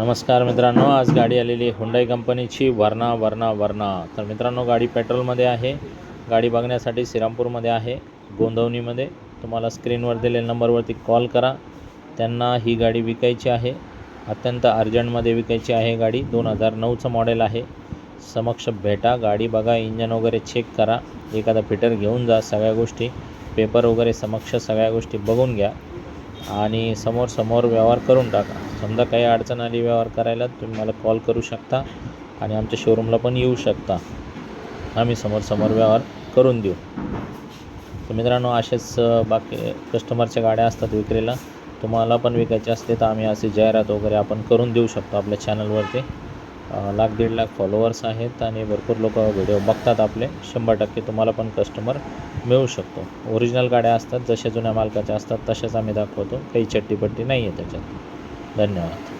नमस्कार मित्रांनो आज गाडी आलेली आहे हुंडाई कंपनीची वर्ना वर्ना वर्ना. तर मित्रांनो गाडी पेट्रोलमध्ये आहे गाडी बघण्यासाठी श्रीरामपूरमध्ये आहे गोंदवणीमध्ये. तुम्हाला स्क्रीनवर दिलेल्या नंबरवरती कॉल करा. त्यांना ही गाडी विकायची आहे अत्यंत अर्जंटमध्ये विकायची आहे गाडी. दोन हजार नऊचं मॉडेल आहे. समक्ष भेटा गाडी बघा इंजन वगैरे चेक करा. एखादा फिटर घेऊन जा सगळ्या गोष्टी. पेपर वगैरे समक्ष सगळ्या गोष्टी बघून घ्या. आणि समोर समोर व्यवहार करून टाका. समजा काही अडचण आली व्यवहार करायला तुम्ही मला कॉल करू शकता आणि आमच्या शोरूमला पण येऊ शकता. आम्ही समोर समोर व्यवहार करून देऊ. तर मित्रांनो असेच बाकी कस्टमरच्या गाड्या असतात विक्रीला. तुम्हाला पण विकायचे असते तर आम्ही असे जाहिरात वगैरे आपण करून देऊ शकतो आपल्या चॅनलवरती लाख दीड लाख फॉलोअर्स आहेत आणि भरपूर लोक व्हिडिओ बघतात आपले. शंभर टक्के तुम्हाला पण कस्टमर मिळू शकतो. ओरिजिनल गाड्या असतात जशा जुन्या मालकाच्या असतात तशाच आम्ही दाखवतो. काही चट्टीपट्टी नाही आहे त्याच्यात. धन्यवाद.